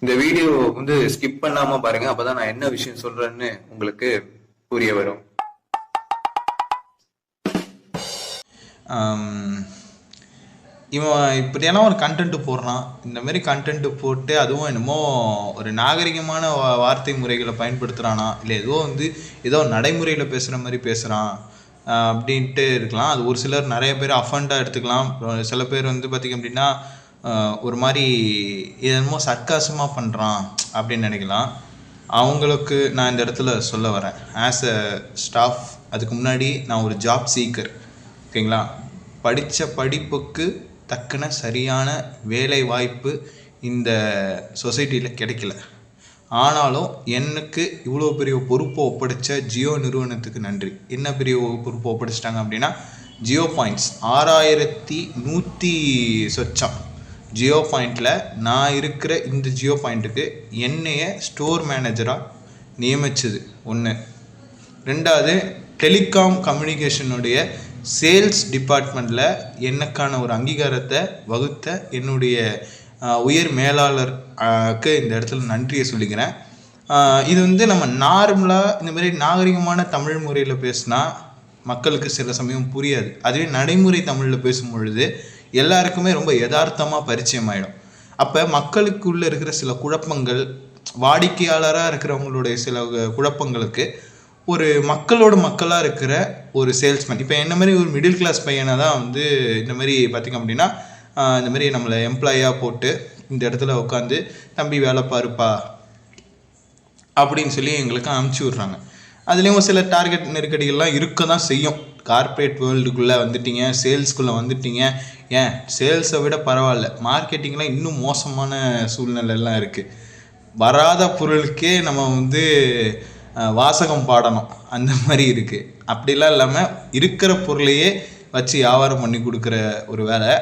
இந்த வீடியோ வந்து ஸ்கிப் பண்ணாம பாருங்க. அப்பதான் நான் என்ன விஷயம் சொல்றேன்னு உங்களுக்கு புரிய வரும். இவன் இப்படியெல்லாம் ஒரு கண்டென்ட் போடுறான். இந்த மாதிரி கண்டென்ட் போட்டு அதுவும் என்னமோ ஒரு நாகரிகமான வா- வார்த்தை முறைகளை பயன்படுத்துகிறானா இல்லை ஏதோ வந்து ஏதோ நடைமுறையில் பேசுகிற மாதிரி பேசுகிறான் அப்படின்ட்டு இருக்கலாம். அது ஒரு சிலர் நிறைய பேர் அஃபண்டாக எடுத்துக்கலாம். சில பேர் வந்து பார்த்திங்க அப்படின்னா ஒரு மாதிரி என்னமோ சர்க்காசமாக பண்ணுறான் அப்படின்னு நினைக்கலாம். அவங்களுக்கு நான் இந்த இடத்துல சொல்ல வரேன். ஆஸ் அ ஸ்டாஃப் அதுக்கு முன்னாடி நான் ஒரு ஜாப் சீக்கர் ஓகேங்களா படித்த படிப்புக்கு தக்கன சரியான வேலை வாய்ப்பு இந்த சொசைட்டியில் கிடைக்கல. ஆனாலும் எனக்கு இவ்வளோ பெரிய பொறுப்பை ஒப்படைச்ச ஜியோ நிறுவனத்துக்கு நன்றி. என்ன பெரிய பொறுப்பை ஒப்படைச்சிட்டாங்க அப்படின்னா ஜியோ பாயிண்ட்ஸ். ஆறாயிரத்தி நூற்றி சொச்சம். ஜியோ பாயிண்டில் நான் இருக்கிற இந்த ஜியோ பாயிண்ட்டுக்கு என்னைய ஸ்டோர் மேனேஜராக நியமிச்சது ஒன்று ரெண்டாவது டெலிகாம் கம்யூனிகேஷனுடைய சேல்ஸ் டிபார்ட்மெண்ட்டில் எனக்கான ஒரு அங்கீகாரத்தை வகுத்த என்னுடைய உயர் மேலாளருக்கு இந்த இடத்துல நன்றியை சொல்லிக்கிறேன். இது வந்து நம்ம நார்மலாக இந்த மாதிரி நாகரிகமான தமிழ் முறையில் பேசினா மக்களுக்கு சில சமயம் புரியாது. அதுவே நடைமுறை தமிழில் பேசும் பொழுது எல்லாருக்குமே ரொம்ப யதார்த்தமாக பரிச்சயம் ஆகிடும் அப்போ மக்களுக்குள்ளே இருக்கிற சில குழப்பங்கள் வாடிக்கையாளராக இருக்கிறவங்களுடைய சில குழப்பங்களுக்கு ஒரு மக்களோட மக்களாக இருக்கிற ஒரு சேல்ஸ்மேன் இப்போ என்ன மாதிரி ஒரு மிடில் கிளாஸ் பையனை தான் வந்து இந்த மாதிரி பார்த்திங்க அப்படின்னா இந்த மாதிரி நம்மளை எம்ப்ளாயாக போட்டு இந்த இடத்துல உட்காந்து தம்பி வேலை பாருப்பா அப்படின்னு சொல்லி எங்களுக்கு அனுப்பிச்சி விட்றாங்க. அதுலேயும் சில டார்கெட் நெருக்கடிகள்லாம் இருக்க தான் செய்யும். கார்ப்பரேட் வேர்ல்டுக்குள்ளே வந்துட்டீங்க சேல்ஸ்குள்ளே வந்துட்டீங்க. ஏன்? சேல்ஸை விட பரவாயில்ல. மார்க்கெட்டிங்லாம் இன்னும் மோசமான சூழ்நிலைலாம் இருக்குது வராத பொருளுக்கே நம்ம வந்து வாசகம் பாடணும். அந்த மாதிரி இருக்குது அப்படிலாம் இல்லாமல் இருக்கிற பொருளையே வச்சு வியாபாரம் பண்ணி கொடுக்குற ஒரு வேலை.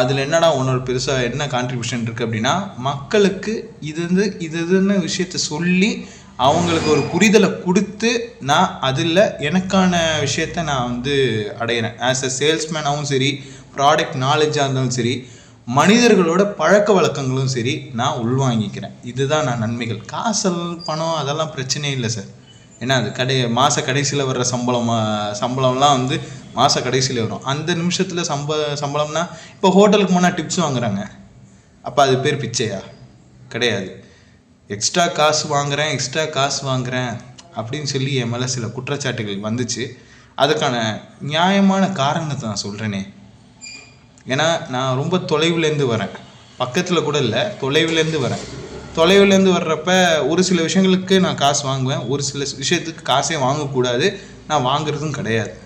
அதில் என்னடா உன்னோட பெருசாக என்ன கான்ட்ரிபியூஷன் இருக்குது அப்படின்னா மக்களுக்கு இது வந்து இது இதுன்னு விஷயத்த சொல்லி அவங்களுக்கு ஒரு புரிதலை கொடுத்து நான் அதில் எனக்கான விஷயத்த நான் வந்து அடையிறேன். ஆஸ் அ சேல்ஸ்மேனாகவும் சரி ப்ராடக்ட் நாலேஜாக இருந்தாலும் சரி மனிதர்களோட பழக்க வழக்கங்களும் சரி நான் உள்வாங்கிக்கிறேன். இதுதான் நான் நன்மைகள். காசல் பணம் அதெல்லாம் பிரச்சனையே இல்லை சார் ஏன்னா அது கடை மாத கடைசியில் வர்ற சம்பளம் சம்பளம்லாம் வந்து மாத கடைசியில் வரும். அந்த நிமிஷத்தில் சம்ப சம்பளம்னா இப்போ ஹோட்டலுக்கு போனால் டிப்ஸ் வாங்குறாங்க. அப்போ அது பேர் பிச்சையா? கிடையாது. எக்ஸ்ட்ரா காசு வாங்குறேன் எக்ஸ்ட்ரா காசு வாங்குறேன் அப்படின்னு சொல்லி என் மேலே சில குற்றச்சாட்டுகள் வந்துச்சு. அதுக்கான நியாயமான காரணத்தை நான் சொல்கிறேனே ஏன்னா நான் ரொம்ப தொலைவுலேருந்து வரேன். பக்கத்தில் கூட இல்லை தொலைவுலேருந்து வரேன். தொலைவுலேருந்து வர்றப்ப ஒரு சில விஷயங்களுக்கு நான் காசு வாங்குவேன். ஒரு சில விஷயத்துக்கு காசே வாங்கக்கூடாது. நான் வாங்குறதும் கிடையாது.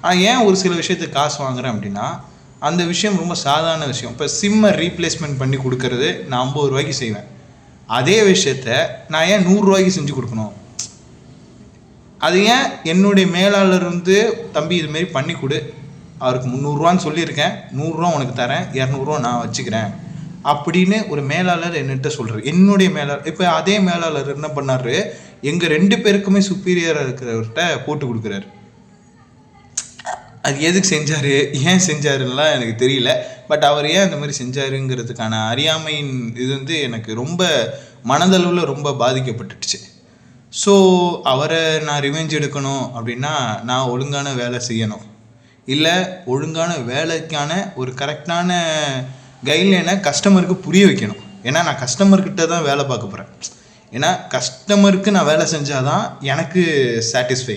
ஆனால் ஏன் ஒரு சில விஷயத்துக்கு காசு வாங்குறேன் அப்படின்னா அந்த விஷயம் ரொம்ப சாதாரண விஷயம். இப்போ சிம்மை ரீப்ளேஸ்மெண்ட் பண்ணி கொடுக்கறது நான் ஐம்பது ரூபாய்க்கு செய்வேன். அதே விஷயத்த நான் ஏன் நூறுரூவாய்க்கு செஞ்சு கொடுக்கணும்? அது ஏன் என்னுடைய மேலாளர் வந்து தம்பி இதுமாரி பண்ணி கொடு. அவருக்கு முந்நூறுரூவான்னு சொல்லியிருக்கேன். நூறுரூவா உனக்கு தரேன். இரநூறுவா நான் வச்சுக்கிறேன். அப்படின்னு ஒரு மேலாளர் என்னகிட்ட சொல்கிறார் என்னுடைய மேலாளர் இப்போ அதே மேலாளர் என்ன பண்ணாரு? எங்கள் ரெண்டு பேருக்குமே சுப்பீரியராக இருக்கிறவர்கிட்ட போட்டு கொடுக்குறாரு. அது எதுக்கு செஞ்சார்? ஏன் செஞ்சாருலாம் எனக்கு தெரியல. பட் அவர் ஏன் அந்த மாதிரி செஞ்சாருங்கிறதுக்கான அறியாமையின் இது வந்து எனக்கு ரொம்ப மனதளவில் ரொம்ப பாதிக்கப்பட்டுடுச்சு. ஸோ அவரை நான் ரிவெஞ்ச் எடுக்கணும் அப்படின்னா நான் ஒழுங்கான வேலை செய்யணும். இல்லை ஒழுங்கான வேலைக்கான ஒரு கரெக்டான கைட்லைனை கஸ்டமருக்கு புரிய வைக்கணும். ஏன்னா நான் கஸ்டமர்கிட்ட தான் வேலை பார்க்க போகிறேன் ஏன்னா கஸ்டமருக்கு நான் வேலை செஞ்சால் தான் எனக்கு சாட்டிஸ்ஃபை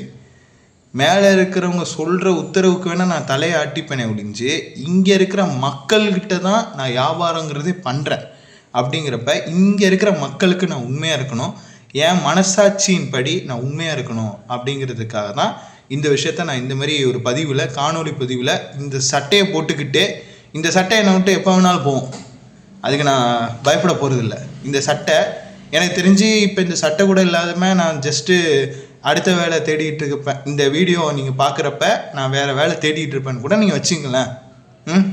மேலே இருக்கிறவங்க சொல்கிற உத்தரவுக்கு வேணால் நான் தலையை ஆட்டிப்பேனே ஒழிஞ்சு இங்கே இருக்கிற மக்கள்கிட்ட தான் நான் வியாபாரங்கிறதே பண்ணுறேன் அப்படிங்கிறப்ப இங்கே இருக்கிற மக்களுக்கு நான் உண்மையாக இருக்கணும். என் மனசாட்சியின் படி நான் உண்மையாக இருக்கணும் அப்படிங்கிறதுக்காக தான் இந்த விஷயத்த நான் இந்த மாதிரி ஒரு பதிவில் காணொளி பதிவில் இந்த சட்டையை போட்டுக்கிட்டு இந்த சட்டை என்னை விட்டு எப்போ வேணாலும் போகும் அதுக்கு நான் பயப்பட போகிறதில்ல இந்த சட்டை எனக்கு தெரிஞ்சு இப்போ இந்த சட்டை கூட இல்லாதம நான் ஜஸ்ட்டு அடுத்த வேலை தேடிட்டு இருப்பேன் இந்த வீடியோ நீங்கள் பார்க்குறப்ப நான் வேறு வேலை தேடிட்டு இருப்பேன்னு கூட நீங்கள் வச்சுங்களேன் ம்?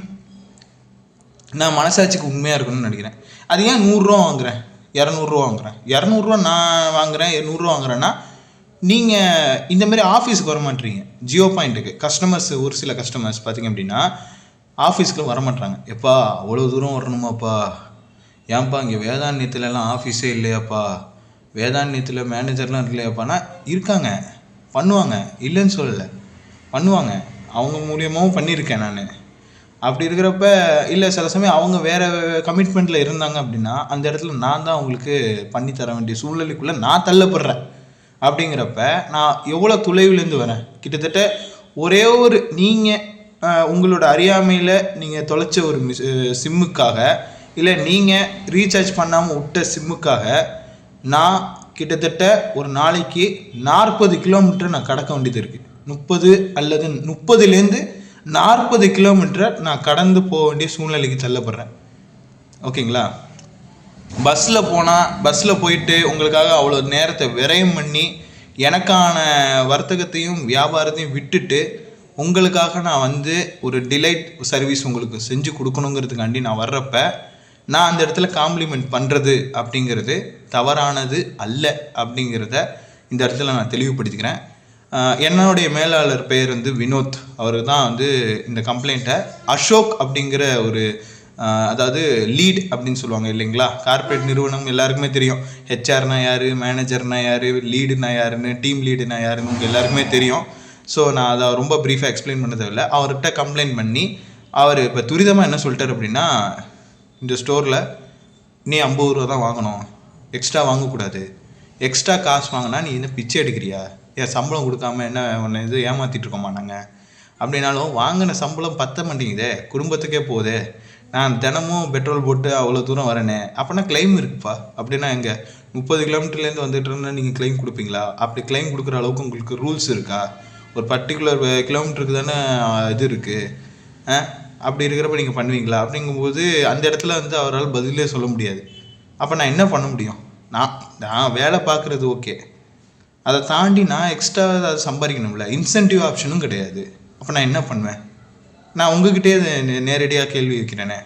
நான் மனசாட்சிக்கு உண்மையாக இருக்கணும்னு நினைக்கிறேன். அது ஏன் நூறுரூவா வாங்குறேன்? இரநூறுவா வாங்குறேன். இரநூறுவா நான் வாங்குறேன் நூறுரூவா வாங்குறேன்னா நீங்கள் இந்த மாதிரி ஆஃபீஸுக்கு வர மாட்டீங்க. ஜியோ பாயிண்ட்டுக்கு கஸ்டமர்ஸ் ஒரு சில கஸ்டமர்ஸ் பார்த்தீங்க அப்படின்னா ஆஃபீஸ்க்கு வர மாட்டாங்க எப்பா அவ்வளோ தூரம் வரணுமாப்பா? ஏன்பா இங்கே வேதாந்தியத்துலலாம் ஆஃபீஸே இல்லையாப்பா? வேதாந்தியத்தில் மேனேஜர்லாம் இல்லையாப்பானா இருக்காங்க. பண்ணுவாங்க. இல்லைன்னு சொல்லலை. பண்ணுவாங்க. அவங்க மூலியமாகவும் பண்ணியிருக்கேன் நான். அப்படி இருக்கிறப்ப இல்லை சில சமயம் அவங்க வேறு கமிட்மெண்ட்டில் இருந்தாங்க அப்படின்னா அந்த இடத்துல நான் தான் அவங்களுக்கு பண்ணி தர வேண்டிய சூழ்நிலைக்குள்ளே நான் தள்ளப்படுறேன். அப்படிங்கிறப்ப நான் எவ்வளோ தொலைவிலேருந்து வரேன்? கிட்டத்தட்ட ஒரே ஒரு நீங்கள் உங்களோட அறியாமையில் நீங்கள் தொலைச்ச ஒரு மிஸ் சிம்முக்காக இல்லை நீங்கள் ரீசார்ஜ் பண்ணாமல் விட்ட சிம்முக்காக நான் கிட்டத்தட்ட ஒரு நாளைக்கு நாற்பது கிலோமீட்டர் நான் கடக்க வேண்டியது இருக்குது முப்பது அல்லது முப்பதுலேருந்து நாற்பது கிலோமீட்டரை நான் கடந்து போக வேண்டிய சூழ்நிலைக்கு தள்ளப்படுறேன். ஓகேங்களா? பஸ்ஸில் போனால் பஸ்ஸில் போயிட்டு உங்களுக்காக அவ்வளோ நேரத்தை விரயம் பண்ணி எனக்கான வர்த்தகத்தையும் வியாபாரத்தையும் விட்டுட்டு உங்களுக்காக நான் வந்து ஒரு டிலைட் சர்வீஸ் உங்களுக்கு செஞ்சு கொடுக்கணுங்கிறதுக்காண்டி நான் வர்றப்போ நான் அந்த இடத்துல காம்ப்ளிமெண்ட் பண்ணுறது அப்படிங்கிறது தவறானது அல்ல அப்படிங்கிறத இந்த இடத்துல நான் தெளிவுபடுத்திக்கிறேன். என்னுடைய மேலாளர் பேர் வந்து வினோத். அவர் தான் வந்து இந்த கம்ப்ளைண்ட்டை அசோக் அப்படிங்கிற ஒரு அதாவது லீட் அப்படின்னு சொல்லுவாங்க இல்லைங்களா? கார்ப்பரேட் நிறுவனம் எல்லாருக்குமே தெரியும். ஹெச்ஆர்னா யார் மேனேஜர்னா யார் லீடுனா யாருன்னு டீம் லீடுனா யாருன்னு உங்கள் எல்லாருக்குமே தெரியும். ஸோ நான் அதை ரொம்ப ப்ரீஃபாக எக்ஸ்பிளைன் பண்ண அவர்கிட்ட கம்ப்ளைண்ட் பண்ணி அவர் இப்போ துரிதமாக என்ன சொல்லிட்டார் அப்படின்னா இந்த ஸ்டோரில் நீ ஐம்பது ரூபா தான் வாங்கணும். எக்ஸ்ட்ரா வாங்கக்கூடாது. எக்ஸ்ட்ரா காசு வாங்கினா நீ என்ன பிச்சை எடுக்கிறியா? ஏன் சம்பளம் கொடுக்காம என்ன உன்னை இது ஏமாத்திட்டு இருக்கோமா நாங்கள் அப்படின்னாலும் வாங்கின சம்பளம் பத்த மாட்டேங்குதே. குடும்பத்துக்கே போகுதே நான் தினமும் பெட்ரோல் போட்டு அவ்வளோ தூரம் வரேனே. அப்படின்னா கிளைம் இருக்குப்பா. அப்படின்னா எங்கே? முப்பது கிலோமீட்டர்லேருந்து வந்துட்டு இருந்தால் நீங்கள் கிளைம் கொடுப்பீங்களா? அப்படி கிளைம் கொடுக்குற அளவுக்கு உங்களுக்கு ரூல்ஸ் இருக்கா? ஒரு பர்டிகுலர் கிலோமீட்டருக்கு தானே இது இருக்குது ஆ அப்படி இருக்கிறப்ப நீங்கள் பண்ணுவீங்களா? அப்படிங்கும்போது அந்த இடத்துல வந்து அவரால் பதிலே சொல்ல முடியாது. அப்போ நான் என்ன பண்ண முடியும்? நான் நான் வேலை பார்க்குறது ஓகே. அதை தாண்டி நான் எக்ஸ்ட்ரா அதை சம்பாதிக்கணும்ல. இன்சென்டிவ் ஆப்ஷனும் கிடையாது. அப்போ நான் என்ன பண்ணுவேன்? நான் உங்ககிட்டே நேரடியாக கேள்வி வைக்கிறேனே.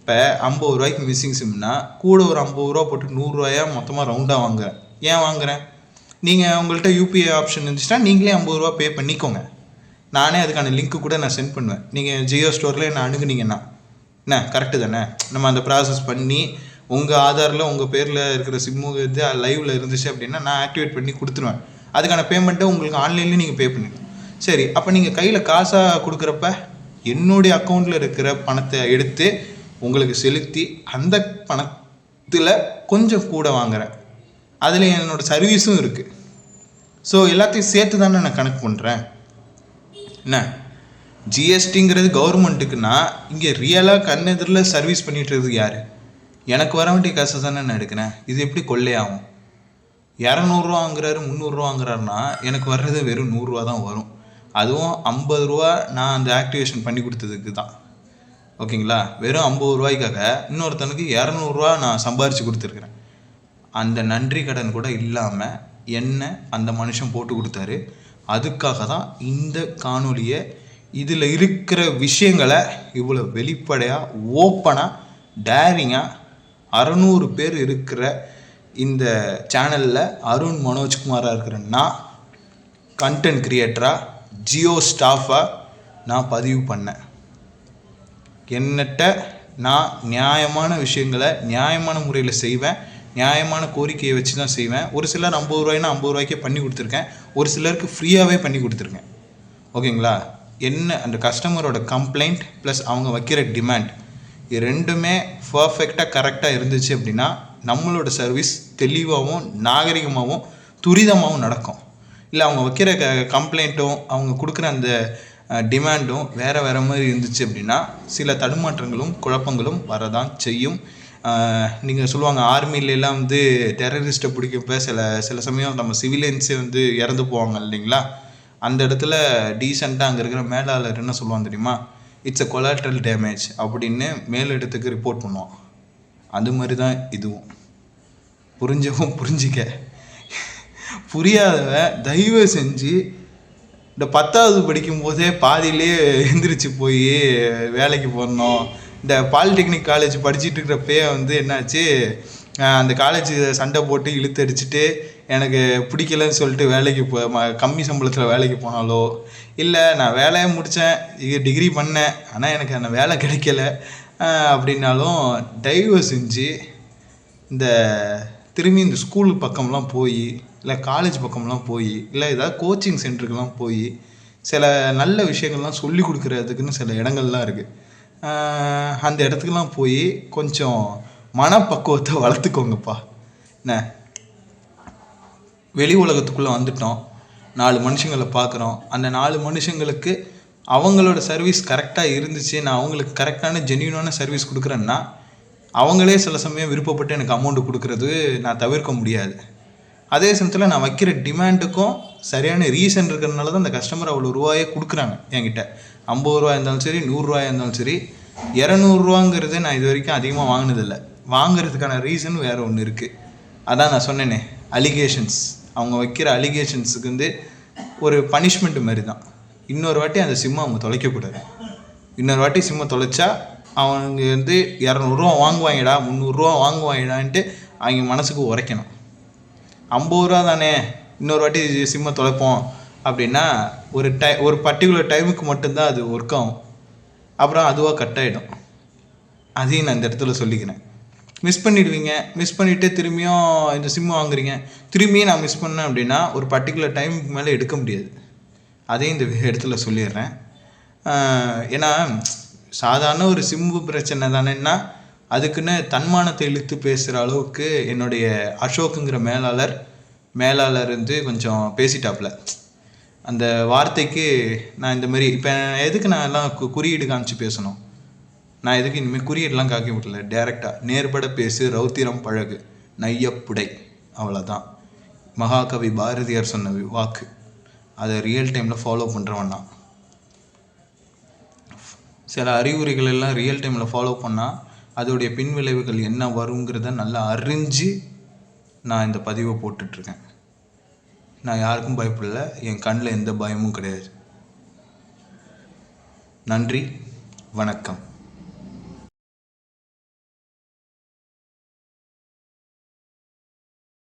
இப்போ ஐம்பது ரூபாய்க்கு மிஸ்ஸிங் சிம்னா கூட ஒரு ஐம்பது ரூபா போட்டு நூறுரூவாயா மொத்தமாக ரவுண்டாக வாங்குறேன். ஏன் வாங்குறேன்? நீங்கள் உங்கள்கிட்ட யூபிஐ ஆப்ஷன் இருந்துச்சுன்னா நீங்களே ஐம்பது ரூபா பே பண்ணிக்கோங்க. நானே அதுக்கான லிங்க்கு கூட நான் சென்ட் பண்ணுவேன். நீங்கள் ஜியோ ஸ்டோரில் என்ன அணுகுனீங்கன்னா என்ன? கரெக்டு தானே? நம்ம அந்த ப்ராசஸ் பண்ணி உங்கள் ஆதாரில் உங்கள் பேரில் இருக்கிற சிம்மு இது லைவில் இருந்துச்சு அப்படின்னா நான் ஆக்டிவேட் பண்ணி கொடுத்துருவேன். அதுக்கான பேமெண்ட்டை உங்களுக்கு ஆன்லைன்லேயே நீங்கள் பே பண்ணிடலாம் சரி அப்போ நீங்கள் கையில் காசாக கொடுக்குறப்ப என்னுடைய அக்கௌண்ட்டில் இருக்கிற பணத்தை எடுத்து உங்களுக்கு செலுத்தி அந்த பணத்தில் கொஞ்சம் கூட வாங்குறேன். அதில் என்னோட சர்வீஸும் இருக்குது ஸோ எல்லாத்தையும் சேர்த்து தானே நான் கணக்கு பண்ணுறேன் என்ன? ஜிஎஸ்டிங்கிறது கவர்மெண்ட்டுக்குன்னா இங்கே ரியலாக கண்ணெதிரில் சர்வீஸ் பண்ணிட்டுருக்குது யார்? எனக்கு வர வேண்டிய காசை தானே நான் எடுக்கிறேன். இது எப்படி கொள்ளையாகும்? இரநூறுவா வாங்குறாரு முந்நூறுரூவா வாங்குறாருன்னா எனக்கு வர்றது வெறும் நூறுரூவா தான் வரும். அதுவும் ஐம்பது ரூபா நான் அந்த ஆக்டிவேஷன் பண்ணி கொடுத்ததுக்கு தான். ஓகேங்களா? வெறும் ஐம்பது ரூபாய்க்காக இன்னொருத்தனுக்கு இரநூறுவா நான் சம்பாரித்து கொடுத்துருக்குறேன். அந்த நன்றி கடன் கூட இல்லாமல் என்ன அந்த மனுஷன் போட்டு கொடுத்தாரு. அதுக்காக தான் இந்த காணொலியை இதில் இருக்கிற விஷயங்களை இவ்வளோ வெளிப்படையாக ஓப்பனாக டேரிங்காக அறநூறு பேர் இருக்கிற இந்த சேனலில் அருண் மனோஜ்குமாராக இருக்கிற நான் கண்டென்ட் கிரியேட்டராக ஜியோ ஸ்டாஃபாக நான் பதிவு பண்ணேன். என்னட்ட நான் நியாயமான விஷயங்களை நியாயமான முறையில் செய்வேன். நியாயமான கோரிக்கையை வச்சு தான் செய்வேன். ஒரு சிலர் ஐம்பது ரூபாய்னா ஐம்பது ரூபாய்க்கே பண்ணி கொடுத்துருக்கேன். ஒரு சிலருக்கு ஃப்ரீயாகவே பண்ணி கொடுத்துருக்கேன். ஓகேங்களா? என்ன அந்த கஸ்டமரோட கம்ப்ளைண்ட் ப்ளஸ் அவங்க வைக்கிற டிமாண்ட் இது ரெண்டுமே பர்ஃபெக்டாக கரெக்டாக இருந்துச்சு அப்படின்னா நம்மளோட சர்வீஸ் தெளிவாகவும் நாகரிகமாகவும் துரிதமாகவும் நடக்கும். இல்லை அவங்க வைக்கிற க கம்ப்ளைண்ட்டும் அவங்க கொடுக்குற அந்த டிமாண்டும் வேறு வேறு மாதிரி இருந்துச்சு அப்படின்னா சில தடுமாற்றங்களும் குழப்பங்களும் வரதான் செய்யும். நீங்கள் சொல்லுவாங்க ஆர்மிலெலாம் வந்து டெரரிஸ்ட்டை பிடிக்கப்ப சில சில சமயம் நம்ம சிவிலியன்ஸே வந்து இறந்து போவாங்க இல்லைங்களா? அந்த இடத்துல டீசெண்டாக அங்கே இருக்கிற மேலாளர் என்ன சொல்லுவாங்க தெரியுமா? இட்ஸ் அ கொலாட்ரல் டேமேஜ் அப்படின்னு மேலிடத்துக்கு ரிப்போர்ட் பண்ணுவான். அது மாதிரி தான் இதுவும். புரிஞ்சவும் புரிஞ்சிக்க. புரியாதவ தயவு செஞ்சு இந்த பத்தாவது படிக்கும் போதே பாதியிலே எந்திரிச்சு போய் வேலைக்கு போடணும் இந்த பாலிடெக்னிக் காலேஜ் படிச்சுட்டு இருக்கிறப்பயே வந்து என்னாச்சு? அந்த காலேஜ் சண்டை போட்டு இழுத்து அடிச்சுட்டு எனக்கு பிடிக்கலன்னு சொல்லிட்டு வேலைக்கு போ கம்மி சம்பளத்தில் வேலைக்கு போனாலோ இல்லை நான் வேலையை முடித்தேன் இது டிகிரி பண்ணேன் ஆனால் எனக்கு அந்த வேலை கிடைக்கல அப்படின்னாலும் தயவு செஞ்சு இந்த திரும்பி இந்த ஸ்கூல் பக்கம்லாம் போய் இல்லை காலேஜ் பக்கம்லாம் போய் இல்லை ஏதாவது கோச்சிங் சென்டருக்கெலாம் போய் சில நல்ல விஷயங்கள்லாம் சொல்லி கொடுக்குறதுக்குன்னு சில இடங்கள்லாம் இருக்குது அந்த இடத்துக்குலாம் போய் கொஞ்சம் மனப்பக்குவத்தை வளர்த்துக்கோங்கப்பா. என்ன? வெளி உலகத்துக்குள்ளே வந்துட்டோம். நாலு மனுஷங்களை பார்க்குறோம். அந்த நாலு மனுஷங்களுக்கு அவங்களோட சர்வீஸ் கரெக்டாக இருந்துச்சு. நான் அவங்களுக்கு கரெக்டான ஜென்யூனான சர்வீஸ் கொடுக்குறேன்னா அவங்களே சில சமயம் விருப்பப்பட்டு எனக்கு அமௌண்ட் கொடுக்கறது நான் தவிர்க்க முடியாது. அதே சமயத்தில் நான் வைக்கிற டிமாண்டுக்கும் சரியான ரீசன் இருக்கிறதுனால தான் அந்த கஸ்டமர் அவ்வளோ ரூபாயே கொடுக்குறாங்க என்கிட்ட. ஐம்பது ரூபா இருந்தாலும் சரி நூறுரூவாயாக இருந்தாலும் சரி இரநூறுவாங்கிறது நான் இது வரைக்கும் அதிகமாக வாங்கினதில்லை. வாங்குறதுக்கான ரீசன் வேறு ஒன்று இருக்குது அதான் நான் சொன்னேனே அலிகேஷன்ஸ் அவங்க வைக்கிற அலிகேஷன்ஸுக்கு வந்து ஒரு பனிஷ்மெண்ட் மாதிரி தான் இன்னொரு வாட்டி அந்த சிம்மை அவங்க தொலைக்கக்கூடாது. இன்னொரு வாட்டி சிம்மை தொலைச்சா அவங்க வந்து இரநூறுவா வாங்குவாங்கடா முந்நூறுரூவா வாங்குவாங்கடான்ட்டு அவங்க மனசுக்கு உரைக்கணும். ஐம்பது ரூபா தானே இன்னொரு வாட்டி சிம்மை தொலைப்போம். அப்படின்னா ஒரு டை ஒரு பர்டிகுலர் டைமுக்கு மட்டும்தான் அது ஒர்க் ஆகும். அப்புறம் அதுவாக கட் ஆகிடும் அதையும் நான் இந்த இடத்துல சொல்லிக்கிறேன். மிஸ் பண்ணிடுவீங்க. மிஸ் பண்ணிவிட்டு திரும்பியும் இந்த சிம்மு வாங்குறீங்க. திரும்பியும் நான் மிஸ் பண்ணேன் அப்படின்னா ஒரு பர்டிகுலர் டைமுக்கு மேலே எடுக்க முடியாது. அதையும் இந்த இடத்துல சொல்லிடுறேன். ஏன்னா சாதாரண ஒரு சிம்பு பிரச்சனை தானேன்னா அதுக்குன்னு தன்மானத்தை இழுத்து பேசுகிற அளவுக்கு என்னுடைய அசோக்குங்கிற மேலாளர் மேலாளர் வந்து கொஞ்சம் பேசிட்டாப்புல. அந்த வார்த்தைக்கு நான் இந்த மாதிரி இப்போ எதுக்கு நான் எல்லாம் கு- குறியீடு காமிச்சு பேசணும்? நான் எதுக்கு இனிமேல் குறியீடெலாம் காக்க விடல. டேரெக்டாக நேர்பட பேசு ரௌத்திரம் பழகு நையப்புடை அவ்வளோதான் மகாகவி பாரதியார் சொன்ன வாக்கு. அதை ரியல் டைமில் ஃபாலோ பண்ணுறவன்னா சில அறிகுறிகள் எல்லாம் ரியல் டைமில் ஃபாலோ பண்ணால் அதோடைய பின்விளைவுகள் என்ன வருங்கிறத நல்லா அறிஞ்சு நான் இந்த பதிவை போட்டுட்ருக்கேன். நான் யாருக்கும் பயப்படல. என் கண்ணில் எந்த பயமும் கிடையாது. நன்றி. வணக்கம்.